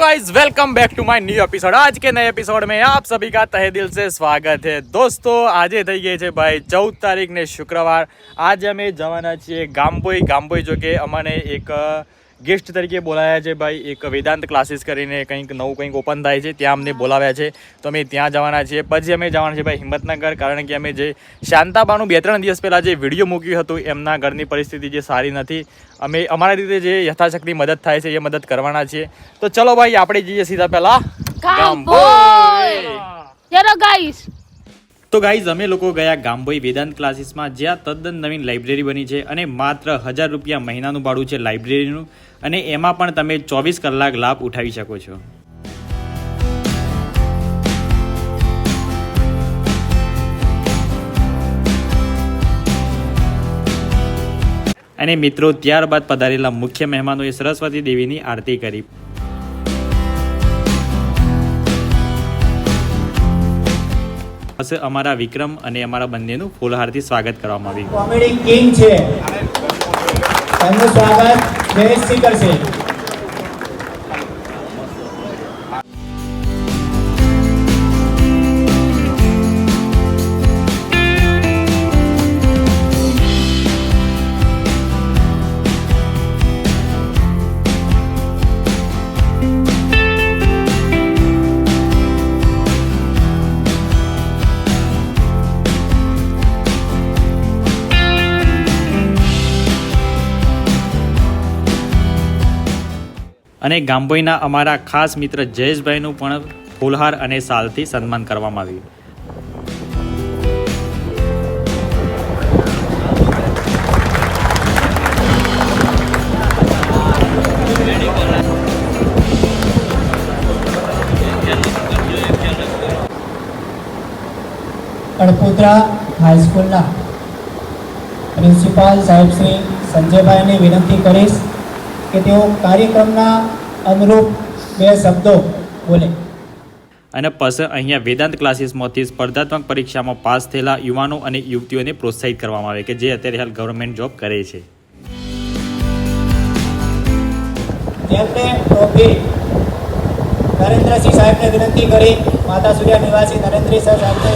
guys welcome back to my new episode आज के नए एपिसोड में आप सभी का तहे दिल से સ્વાગત છે દોસ્તો આજે થઈ ગઈ છે ભાઈ ચૌદ તારીખ ને શુક્રવાર આજે અમે જવાના છીએ ગામબોઈ ગામબોઈ જો કે અમને એક ગેસ્ટ તરીકે બોલાયા છે ભાઈ. એક વેદાંત ક્લાસીસ કરીને કંઈક નવું કંઈક ઓપન થાય છે ત્યાં અમને બોલાવ્યા છે. તો અમે ત્યાં જવાના છીએ. પછી અમે જવાના છીએ ભાઈ હિંમતનગર કારણ કે અમે જે શાંતાબાનું બે ત્રણ દિવસ પહેલાં જે વીડિયો મૂક્યું હતું એમના ઘરની પરિસ્થિતિ જે સારી નથી. અમે અમારા રીતે જે યથાશક્તિ મદદ થાય છે એ મદદ કરવાના છીએ. તો ચલો ભાઈ આપણે જઈએ સીધા પહેલાં ચલો ગાઈસ તો ગાઈઝ અમે લોકો ગયા ગામભાઈ વેદાંત ક્લાસીસમાં જ્યાં તદ્દન નવીન લાઇબ્રેરી બની છે અને માત્ર હજાર રૂપિયા મહિનાનું ભાડું છે લાઇબ્રેરીનું અને એમાં પણ તમે ચોવીસ કલાક લાભ ઉઠાવી શકો છો. અને મિત્રો, ત્યારબાદ પધારેલા મુખ્ય મહેમાનોએ સરસ્વતી દેવીની આરતી કરી. બસ અમારા વિક્રમ અને અમારા બંનેનું ફૂલહારથી સ્વાગત કરવામાં આવ્યું. કોમેડી કિંગ છે. એમનું સ્વાગત જયેશજી કરશે. અને ગામભોઈના અમારા ખાસ મિત્ર જયેશભાઈનું પણ ફૂલહાર અને સાલથી સન્માન કરવામાં આવ્યું. કડપોત્રા હાઈસ્કૂલના પ્રિન્સિપાલ સાહેબ શ્રી સંજયભાઈને વિનંતી કરીશ કે તેઓ કાર્યક્રમના અનુરૂપ બે શબ્દો બોલે. અને પછી અહીંયા વેદાંત ક્લાસીસમાંથી સ્પર્ધાત્મક પરીક્ષામાં પાસ થયેલા યુવાનો અને યુવતીઓને પ્રોત્સાહિત કરવામાં આવે કે જે અત્યારે હાલ ગવર્મેન્ટ જોબ કરે છે. તેમને ટ્રોફી નરેન્દ્રસિંહ સાહેબને વિનંતી કરી માતા સૂર્યા નિવાસી નરેન્દ્રસિંહ સાહેબને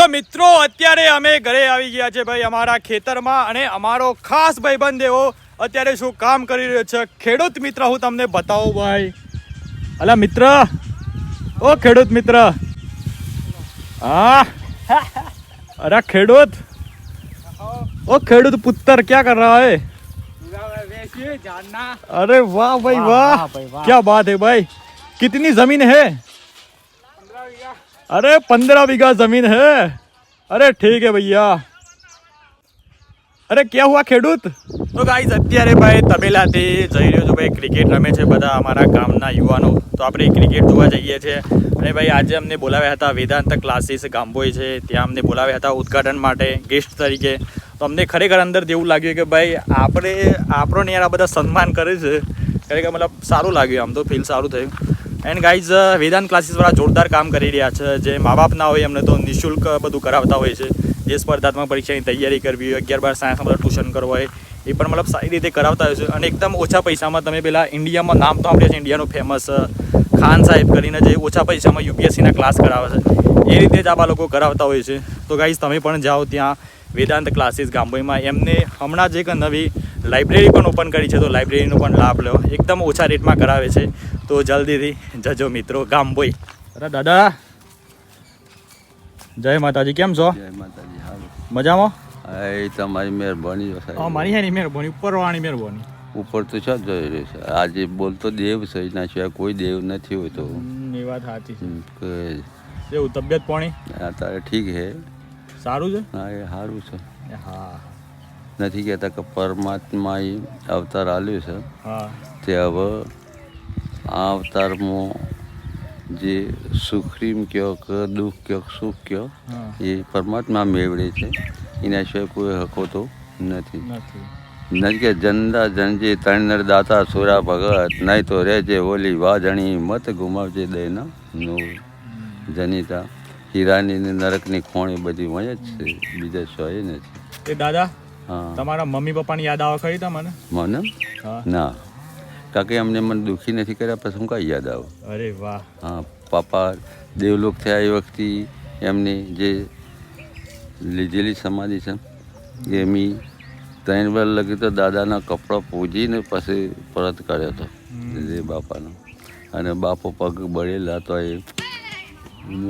તો મિત્રો અત્યારે અમે ઘરે આવી ગયા છે ભાઈ અમારા ખેતરમાં અને અમારો ખાસ ભાઈબંધ એવો અત્યારે શું કામ કરી રહ્યો છે ખેડૂત મિત્ર હું તમને બતાવું ભાઈ અલા મિત્ર ઓ ખેડૂત મિત્ર હા અરે ખેડૂત ओ खेडूत पुत्र क्या कर रहा है अरे वाह भाई वाह क्या बात है भाई कितनी जमीन है अरे पंद्रह बीघा जमीन है अरे ठीक है भैया અરે ક્યાં હુઆ ખેડૂત તો ગાઈઝ અત્યારે ભાઈ તબેલાથી જઈ રહ્યો છું ભાઈ ક્રિકેટ રમે છે બધા અમારા ગામના યુવાનો તો આપણે ક્રિકેટ જોવા જઈએ છીએ અને ભાઈ આજે અમને બોલાવ્યા હતા વેદાંત ક્લાસીસ ગામબોય છે ત્યાં અમને બોલાવ્યા હતા ઉદ્ઘાટન માટે ગેસ્ટ તરીકે તો અમને ખરેખર અંદર જેવું લાગ્યું કે ભાઈ આપણે આપણને યાર આ બધા સન્માન કરે છે ખરેખર મતલબ સારું લાગ્યું આમ તો ફીલ સારું થયું એન્ડ ગાઈઝ વેદાંત ક્લાસીસવાળા જોરદાર કામ કરી રહ્યા છે. જે મા બાપ ના હોય, એમને તો નિઃશુલ્ક બધું કરાવતા હોય છે. જે સ્પર્ધાત્મક પરીક્ષાની તૈયારી કરવી હોય અગિયાર બાર સાયન્સમાં બધા ટ્યુશન કરવું હોય, એ પણ મતલબ સારી રીતે કરાવતા હોય છે. અને એકદમ ઓછા પૈસામાં તમે પેલા ઇન્ડિયામાં નામ તો આપણે છે ઇન્ડિયાનું ફેમસ ખાન સાહેબ કરીને જે ઓછા પૈસામાં યુપીએસસીના ક્લાસ કરાવે છે. એ રીતે જ આ લોકો કરાવતા હોય છે. તો ગાઈઝ તમે પણ જાઓ ત્યાં વેદાંત ક્લાસીસ ગામભાઈમાં એમને હમણાં જ એક નવી લાઇબ્રેરી પણ ઓપન કરી છે તો લાઇબ્રેરીનો પણ લાભ લો. એકદમ ઓછા રેટમાં કરાવે છે. તો જલ્દીથી જજો મિત્રો ગામભોઈ અરે દાદા. જય માતાજી કેમ છો? જય માતાજી મજામાં? એ તમારી મહેરબાની મારી એની મહેરબાની ઉપરવાળાની મહેરબાની. ઉપર તો છે જોઈ રહ્યો છે. આજે બોલતો દેવ છે એના સિવાય કોઈ દેવ નથી હોતો તો. એ વાત સાચી છે. એવું તબિયત પાણી? અત્યારે ઠીક છે સારું છે? હા એ સારું છે. હા. નથી કહેતા કે પરમાત્મા એ અવતાર આવ્યો છે. તે હવે આ અવતારમાં જે સુખરીમ કયો કે દુઃખ કયો સુખ કયો એ પરમાત્મા મેળવે છે. એના સિવાય કોઈ હકો તો નથી. નથી. કે જનતા જનજી તણનર દાતા સુરા ભગત નહીં તો રેજે ઓલી વાજણી મત ગુમાવજે દયના નો જનિતા હીરાની ને નરકની ખોણી બધી વય જ છે બીજા સોય નથી. એ દાદા તમારા મમ્મી પપ્પાની યાદ આવે ખરી તમને? મને? ના. કારણ કે એમને મને દુઃખી નથી કર્યા પછી હું કઈ યાદ આવે? અરે વાહ. હા પપ્પા દેવલોક થયા એ વખતે એમની જે લીધેલી સમાધિ છે એમની ત્રણ વાર લગી તો દાદાના કપડાં પૂજીને પછી પરત કર્યો હતો જે બાપાનો. અને બાપો પગ બળેલા તો એ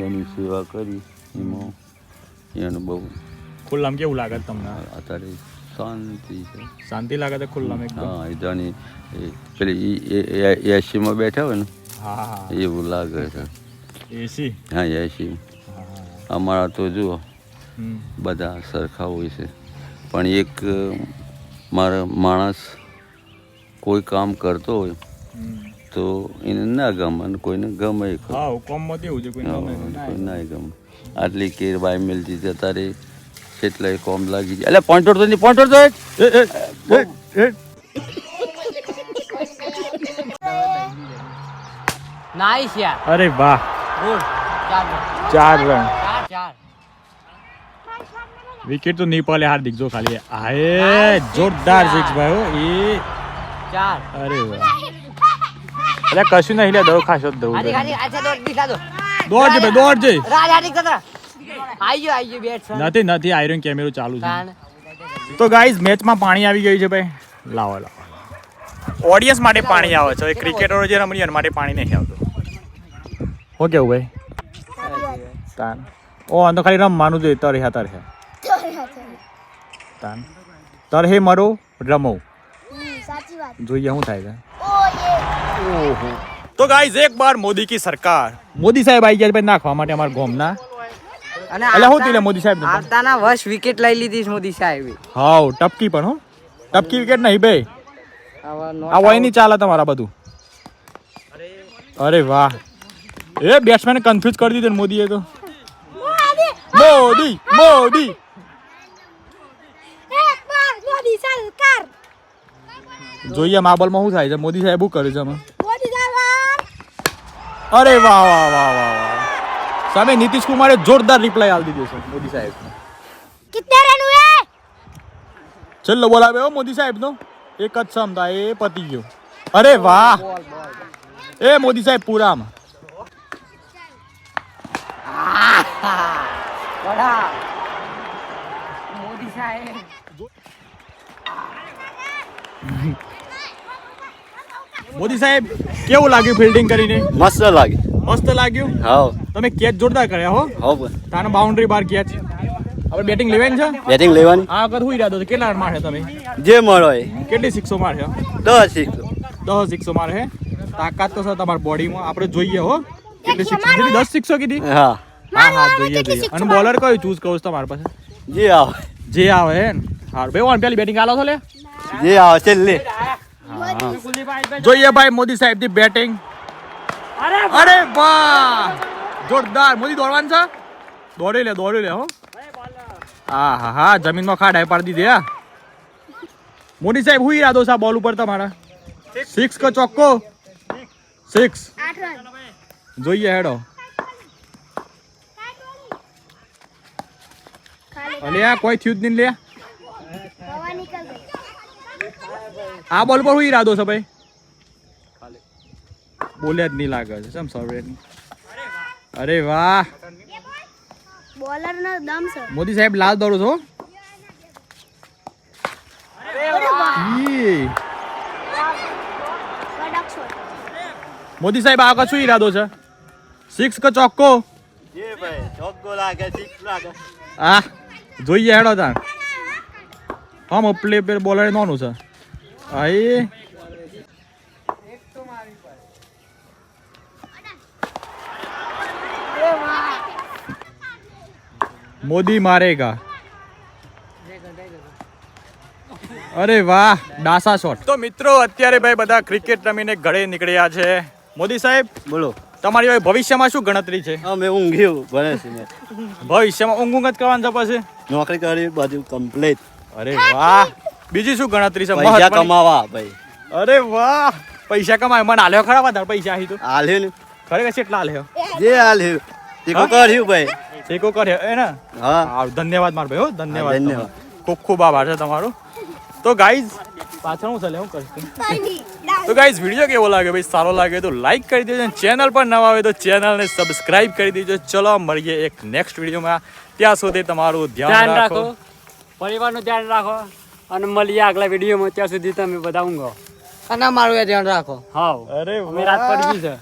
એની સેવા કરી એમાં એનું બહુ ખુલ્લામ કેવું લાગે તમને? અત્યારે શાંતિ છે શાંતિ લાગે છે ખુલ્લામ એકદમ? હા એ પેલી એસીમાં બેઠા હોય ને હા હા એવું લાગે છે. એસી હા એસી અમારા તો જુઓ બધા સરખા હોય છે. પણ એક મારા માણસ કોઈ કામ કરતો હોય તો એને ના ગમે કોઈને ગમે. હા હુકમમાં તેવું છે કોઈ ના ગમે. આટલી કેર બાય મિલતી જતા તારે કેટલાય કોમ લાગી જાય એટલે પોઈન્ટ તો નહીં પોઈન્ટ તો. નાઈસ યાર. અરે વાહ. ગુડ ચાર રન. વિકેટ તો નેપાલે પડે હાર્દિક જો ખાલી. આયે જોરદાર સિક્સ ભાઈ એ. ચાર. અરે વાહ. એટલે કશું નહીં લે દો ખાશો દઉં દોડ દો. દોડ જે ભાઈ દોડ જઈ રાજ કતરા આઈ ગયો આઈ ગયો બેટ નથી નથી આયરન કેમેરો ચાલુ છે. તો ગાઈઝ મેચમાં પાણી આવી ગયું છે ભાઈ. લાવો લાવો. ઓડિયન્સ માટે પાણી આવે છે. ક્રિકેટરો જે રમણી એના માટે પાણી નહીં આવતું. હો કેવું ભાઈ? તાન ઓ આમ તો ખાલી રમવાનું જોઈએ તર હે તર તાન તર હે મરો રમો. જોઈએ શું થાય છે. ઓ યે તો ગાઈઝ એક બાર મોદી કી સરકાર. મોદી સાહેબ આવી ગયા ભાઈ નાખવા માટે અમારા ગોમના. અને એટલે શું થયું મોદી સાહેબ આવતાના વર્ષ વિકેટ લઈ લીધી મોદી સાહેબે. હાઉ ટપકી પણ હો. ટપકી વિકેટ નહીં ભાઈ. આ હોયની નહીં ચાલે તમારા બધું. અરે વાહ. એ બેટ્સમેન કન્ફ્યુઝ કરી દીધું ને મોદીએ તો. મોદી મોદી. જોઈએ માબલમાં શું થાય છે. મોદી સાહેબ શું કરે છે અમે અરે વાહ વાહ વાહ વાહ વાહ. સામે નીતિશ કુમારે જોરદાર રિપ્લાય આપી દીધો છે મોદી સાહેબ કિતને રન હુએ છેલ્લો બોલ આવ્યો હો મોદી સાહેબ નો એક જ સમતા એ પતી ગયો. અરે વાહ! એ મોદી સાહેબ પૂરામાં. મોદી સાહેબ મોદી સાહેબ કેવું લાગ્યું ફિલ્ડિંગ કરીને? મસ્ત લાગે મસ્ત લાગ્યું. હા તમે કેચ જોરદાર કર્યા હો. હા તાનો બાઉન્ડ્રી બાર કેચ. હવે બેટિંગ લેવાની છે? બેટિંગ લેવાની. આ વખત હું ઈરાદો છે કેટલા રન મારે તમે? જે મળો એ કેટલી સિક્સો મારે દસ સિક્સો દસ સિક્સો મારે તાકાત તો સર તમારી બોડીમાં આપણે જોઈએ હો. કેટલી સિક્સો કીધી દસ સિક્સો કીધી? હા. હા હા જોઈએ જોઈએ. અને બોલર કયું ચૂઝ કરું છું તમારી પાસે? જે આવે. જે આવે હે હારું ભાઈ ઓન પેલી બેટિંગ આલો છો લે. જે આવે છે લે જોઈએ ભાઈ મોદી સાહેબની બેટિંગ અરે વાહ. જોરદાર. મોદી દોડવાનું છે? દોડી લે દોડી લે હો. હા હા હા. જમીનમાં ખાડાય પાડી દીધી હા. મોદી સાહેબ હું ઈરાદો છે આ બોલ ઉપર તમારા? સિક્સ કો ચોક્કો? સિક્સ જોઈએ હેડો. અલ્યા આ કોઈ થયું જ નહીં લે. હવા આ બોલ પર હું ઈરાદો છે ભાઈ? બોલે જ નહીં લાગે છે. કેમ સર્વે અરે વાહ. બોલર નો દમ છે. મોદી સાહેબ લાલ દોડો છો? મોદી સાહેબ આ કશું ઈરાદો છે? સિક્સ કે ચોક્કો? જે ભાઈ ચોગ્ગો લાગે સિક્સ લાગે. આ જોઈએ હેડો ત્યાં હમ પ્લે પેર બોલર નોનું છે. આઈ મોદી મારેગા. અરે વાહ ડાસા શોટ તો મિત્રો અત્યારે ભાઈ બધા ક્રિકેટ રમીને ઘરે નીકળ્યા છે. મોદી સાહેબ બોલો. તમારી ભવિષ્યમાં શું ગણતરી છે? અમે ઊંઘ્યું ભણે છે ભવિષ્યમાં ઊંઘ ઊંઘ જ કરવાનું છે પછી? નોકરી કરી બધું કમ્પ્લીટ અરે વાહ. બીજી શું ગણતરી છે? પૈસા કમાવા ભાઈ. અરે વાહ. પૈસા કમાય. મને આલ્યો ખરા વધારે પૈસા આહી તો? આલ્યો ને. ખરેખર કેટલા આલ્યો? જે આલ્યો તે? કર્યું ભાઈ. ટેકો કરે હે ને હા. ધન્યવાદ માર ભાઈ હો ધન્યવાદ ધન્યવાદ. ખૂબ ખૂબ આભાર છે તમારો. તો ગાઈઝ પાછળ હું ચાલે હું કરશું. તો ગાઈઝ વીડિયો કેવો લાગે ભાઈ? સારો લાગે તો લાઈક કરી દેજો ચેનલ પર નવા આવે તો ચેનલને સબસ્ક્રાઇબ કરી દેજો. ચલો મળીએ એક નેક્સ્ટ વિડીયોમાં ત્યાં સુધી તમારું ધ્યાન રાખો. પરિવારનું ધ્યાન રાખો અને મળીએ આગલા વિડીયોમાં ત્યાં સુધી તમે બધા ઊંઘો. અને મારું એ ધ્યાન રાખો. હા અરે રાત પડી છે.